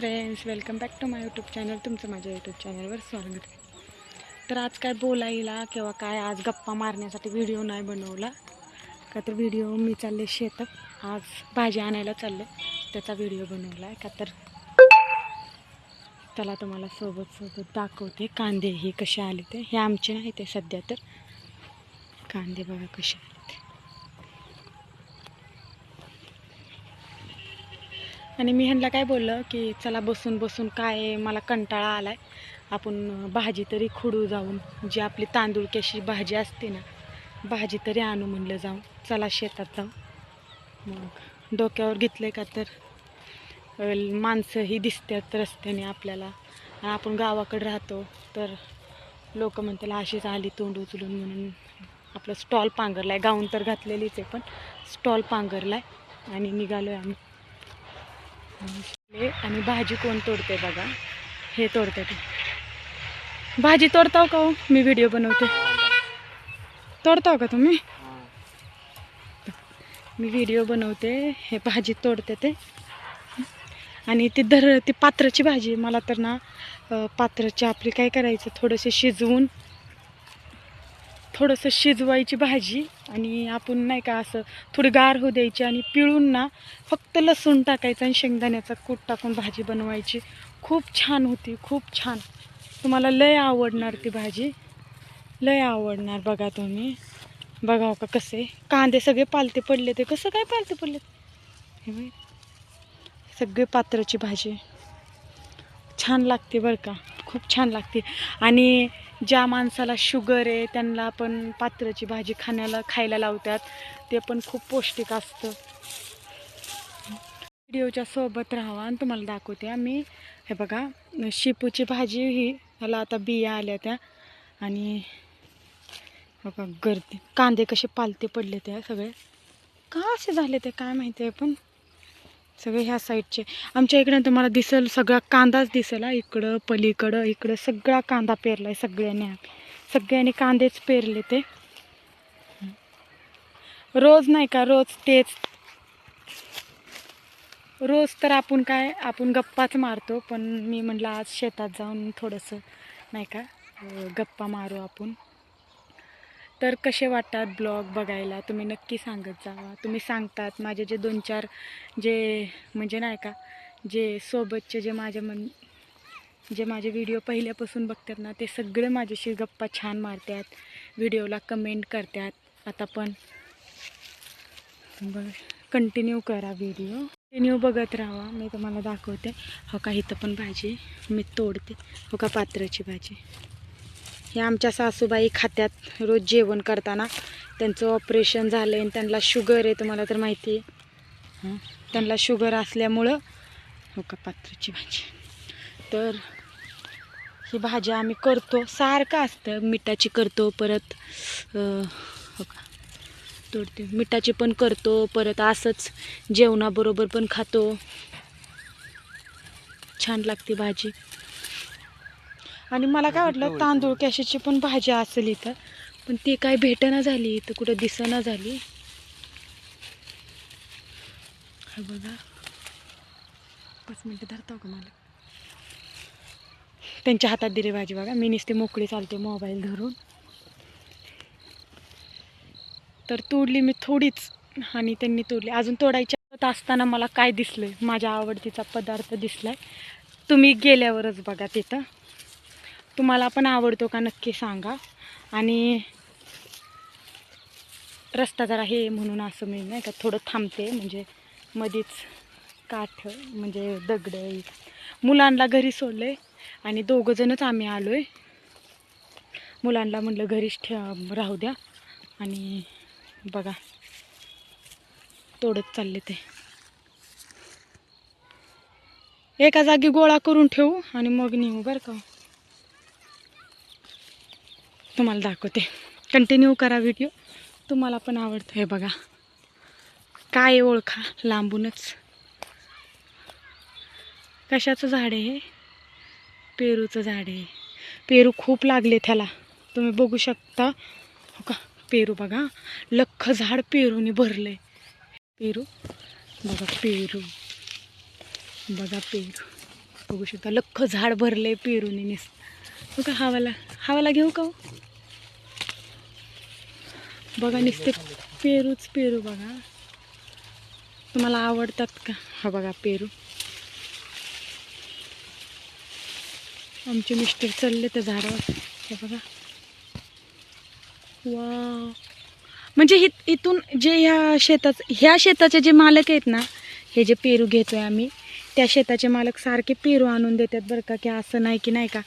Friends welcome back to my YouTube channel तुमचं माझ्या YouTube चॅनलवर स्वागत आहे. तर आज काय बोलायला किंवा काय आज गप्पा मारण्यासाठी व्हिडिओ नाही बनवला. का तर व्हिडिओ मी चालले शेतात. आज भाजी आणायला चालले. त्याचा व्हिडिओ बनवला आहे का तर त्याला तुम्हाला सोबत सोबत दाखवते. कांदे हे कसे आले ते. हे आमचे नाही ते सध्या तर कांदे बघा कसे आणि मी ह्यांना काय बोललं की चला बसून बसून काय मला कंटाळा आला आहे आपण भाजी तरी खुडू जाऊन जी आपली तांदूळ कशी भाजी असते ना भाजी तरी आणू म्हणलं जाऊन. चला शेतात जाऊ. मग डोक्यावर घेतले का तर माणसंही दिसतात रस्त्याने आपल्याला. आणि आपण गावाकडे राहतो तर लोक म्हणतील अशीच आली तोंड उचलून म्हणून आपलं स्टॉल पांघरलाय. गाऊन तर घातलेलीच आहे पण स्टॉल पांघरलाय आणि निघालो आहे आम्ही. आणि भाजी कोण तोडते बघा. हे तोडते ते. भाजी तोडताव का हो? मी व्हिडिओ बनवते. तोडताव का तुम्ही? मी व्हिडिओ बनवते हे भाजी तोडते ते. आणि ती धर ती पात्राची भाजी मला तर ना पात्राची आपली काय करायचं? थोडंसं शिजवून थोडंसं शिजवायची भाजी आणि आपण नाही का असं थोडी गार होऊ द्यायची आणि पिळून ना फक्त लसूण टाकायचं आणि शेंगदाण्याचा कूट टाकून भाजी बनवायची. खूप छान होती खूप छान. तुम्हाला लय आवडणार ती भाजी. लय आवडणार बघा तुम्ही. बघाव हो का कसे. कांदे सगळे पालते पडले ते. कसं काय पालते पडले? हे सगळे पात्राची भाजी. छान लागते बरं का. खूप छान लागते. आणि ज्या माणसाला शुगर आहे त्यांना आपण पात्राची भाजी खाण्याला खायला लावतात. ते पण खूप पौष्टिक असतं. व्हिडिओच्या सोबत राहावा आणि तुम्हाला दाखवते आम्ही. मी हे बघा शेपूची भाजी ही ह्याला आता बिया आल्या त्या. आणि बघा गर्दी. कांदे कसे पालते पडले त्या सगळे. का असे झाले ते काय माहिती आहे पण. सगळे ह्या साईडचे. आमच्या इकडे तुम्हाला दिसेल सगळा कांदाच दिसेल. हा. इकडं पलीकडं इकडं सगळा कांदा पेरला आहे सगळ्यांनी. सगळ्यांनी कांदेच पेरले ते. रोज नाही का? रोज तेच. रोज तर आपण काय? आपण गप्पाच मारतो. पण मी म्हटलं आज शेतात जाऊन थोडंसं नाही का गप्पा मारू आपण. तर कसे वाटतात ब्लॉग बघायला? तुम्ही नक्की सांगत जावा. तुम्ही सांगतात माझे जे दोन चार जे म्हणजे नाही का जे सोबतचे जे माझ्या मन जे माझे व्हिडिओ पहिल्यापासून बघतात ना ते सगळे माझ्याशी गप्पा छान मारतात. व्हिडिओला कमेंट करतात. आता पण बघ कंटिन्यू करा व्हिडिओ. कंटिन्यू बघत राहा. मी तुम्हाला दाखवते. हो का इथं पण भाजी मी तोडते. हो का पात्राची भाजी. हे आमच्या सासूबाई खात्यात रोज जेवण करताना त्यांचं ऑपरेशन झालं आहे आणि त्यांना शुगर आहे तुम्हाला तर माहिती आहे. त्यांना शुगर असल्यामुळं हो का पात्राची भाजी. तर ही भाजी आम्ही करतो. सारखं असतं मिठाची करतो परत हो का तोडते. मिठाची पण करतो परत असंच जेवणाबरोबर पण खातो. छान लागते भाजी. आणि मला काय वाटलं तांदूळ कॅशीची पण भाजी असेल इथं पण ती काय भेटना झाली इथं कुठं दिसना झाली. हे बघा. पाच मिनटं धरतो का मला? त्यांच्या हातात दिली भाजी बघा. मी नुसती मोकळी चालते मोबाईल धरून. तर तोडली मी थोडीच आणि त्यांनी तोडली. अजून तोडायच्या असताना मला काय दिसलंय? माझ्या आवडतीचा पदार्थ दिसलाय. तुम्ही गेल्यावरच बघा तिथं. तुम्हाला पण आवडतो का नक्की सांगा. आणि रस्ता जरा हे म्हणून असं मी नाही का थोडं थांबते म्हणजे मध्येच काठ म्हणजे दगड मुलांना घरी सोडले आणि दोघंजणच आम्ही आलो आहे मुलांना म्हटलं घरीच ठे राहू द्या. आणि बघा तोडत चालले ते. एका जागी गोळा करून ठेवू आणि मग नेऊ बरं का. तुम्हाला दाखवते. कंटिन्यू करा व्हिडिओ तुम्हाला पण आवडतं हे बघा. काय ओळखा लांबूनच. कशाचं झाड आहे हे? पेरूचं झाड आहे. पेरू खूप लागले त्याला तुम्ही बघू शकता. हो का? पेरू बघा. लख झाड पेरूने भरले पेरू? बघा पेरू. बघा पेरू. बघू शकता. लख झाड भरले पेरूने निस हो का? हवाला हवाला घेऊ का हो? बघा नुसते पेरूच पेरू बघा. तुम्हाला आवडतात का? हा बघा पेरू. आमचे मिस्टर चालले त्या झाडावर. हे बघा. वा म्हणजे हि इथून जे ह्या शेतात ह्या शेताचे जे मालक आहेत ना हे जे पेरू घेतोय आम्ही त्या शेताचे मालक सारखे पेरू आणून देतात बरं का की असं नाही की नाही का.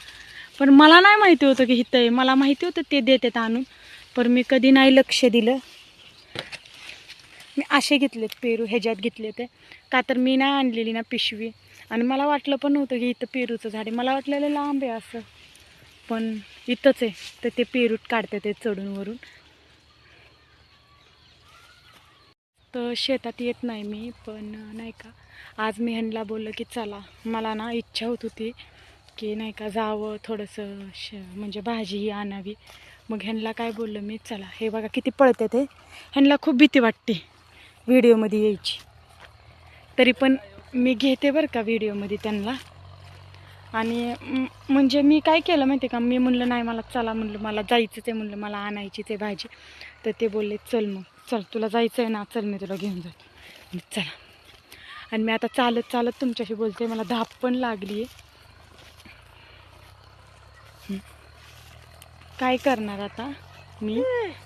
पण मला नाही माहिती होतं की इथं आहे. मला माहिती होतं ते देतात आणून. पण मी कधी नाही लक्ष दिलं. मी असे घेतलेत पेरू ह्याच्यात घेतले ते का तर मी नाही आणलेली ना पिशवी. आणि मला वाटलं पण नव्हतं की इथं पेरूचं झाड आहे. मला वाटलेलं लांब आहे असं. पण इथंच आहे. तर ते पेरूट काढते ते चढून वरून. तर शेतात येत नाही मी पण नाही का आज मी ह्यांना बोललं की चला. मला ना इच्छा होत होती की नाही का जावं थोडंसं श म्हणजे भाजी ही आणावी. मग ह्यांना काय बोललं मी? चला हे बघा किती पळते ते ह्यांना खूप भीती वाटते व्हिडिओमध्ये यायची. तरी पण मी घेते बरं का व्हिडिओमध्ये त्यांना. आणि म्हणजे मी काय केलं माहिती आहे का? मी म्हणलं नाही मला चला म्हणलं मला जायचंच आहे म्हणलं मला आणायचीच आहे भाजी. तर ते बोलले चल मग चल तुला जायचं आहे ना चल मी तुला घेऊन जातो. चला. आणि मी आता चालत चालत तुमच्याशी बोलते मला धाप पण लागली आहे काय करणार आता? मी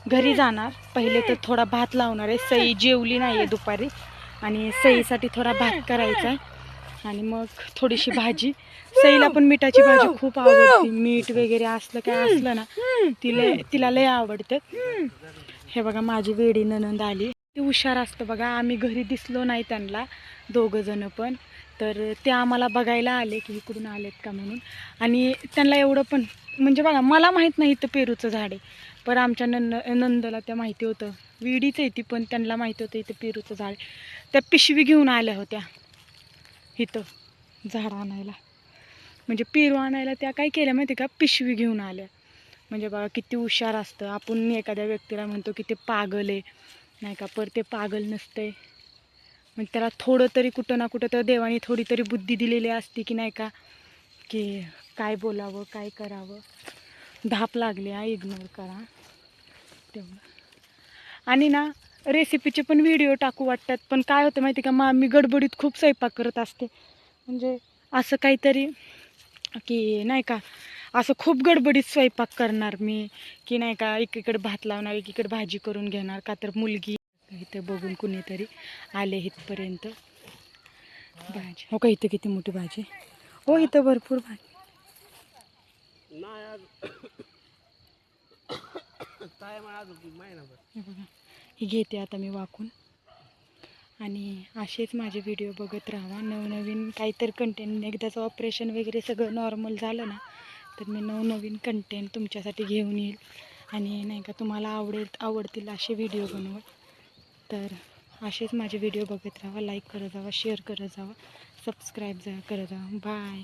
घरी जाणार. पहिले तर थोडा भात लावणार आहे. सई जेवली नाही आहे दुपारी आणि सईसाठी थोडा भात करायचा आहे आणि मग थोडीशी भाजी. सईला पण मिठाची भाजी खूप आवडते. मीठ वगैरे असलं काय असलं ना तिला तिला लय आवडतं. हे बघा माझी वेडी ननंद आली. ती हुशार असतं बघा. आम्ही घरी दिसलो नाही त्यांना. दोघं जण पण. तर ते आम्हाला बघायला आले की इकडून आलेत का म्हणून. आणि त्यांना एवढं पण म्हणजे बघा मला माहीत नाही इथं पेरूचं झाड आहे. पण आमच्या नंद नंदला त्या माहिती होतं. विडीच आहे ती पण त्यांना माहिती होतं इथं पेरूचं झाड आहे. त्या पिशवी घेऊन आल्या होत्या इथं झाड आणायला. म्हणजे पेरू आणायला त्या काय केल्या माहिती का? पिशवी घेऊन आल्या. म्हणजे बघा किती हुशार असतं. आपण एखाद्या व्यक्तीला म्हणतो की ते पागल आहे. नाही का? पर ते पागल नसतंय. म्हणजे त्याला थोडं तरी कुठं ना कुठं तर देवाने थोडी तरी बुद्धी दिलेली असते की नाही का की काय बोलावं काय करावं. धाप लागली हा इग्नोर करा. तेवढं. आणि ना रेसिपीचे पण व्हिडिओ टाकू वाटतात पण काय होतं माहिती का मा मी गडबडीत खूप स्वयंपाक करत असते. म्हणजे असं काहीतरी की नाही का असं खूप गडबडीत स्वयंपाक करणार मी की नाही का एकीकडे भात लावणार एकीकडे भाजी करून घेणार का तर मुलगी इथं बघून कुणीतरी आले इथपर्यंत भाजी. हो का इथं किती मोठी भाजी? हो इथं भरपूर भाजी. बघा ही घेते आता मी वाकून. आणि असेच माझे व्हिडिओ बघत राहा. नवनवीन काहीतरी कंटेंट एकदाचं ऑपरेशन वगैरे सगळं नॉर्मल झालं ना तर मी नवनवीन कंटेंट तुमच्यासाठी घेऊन येईल. आणि नाही का तुम्हाला आवडेल आवडतील असे व्हिडिओ बनवत. तर असेच माझे व्हिडिओ बघत राहा लाईक करत जावा शेअर करत जावा सबस्क्राईब जा करत जावा बाय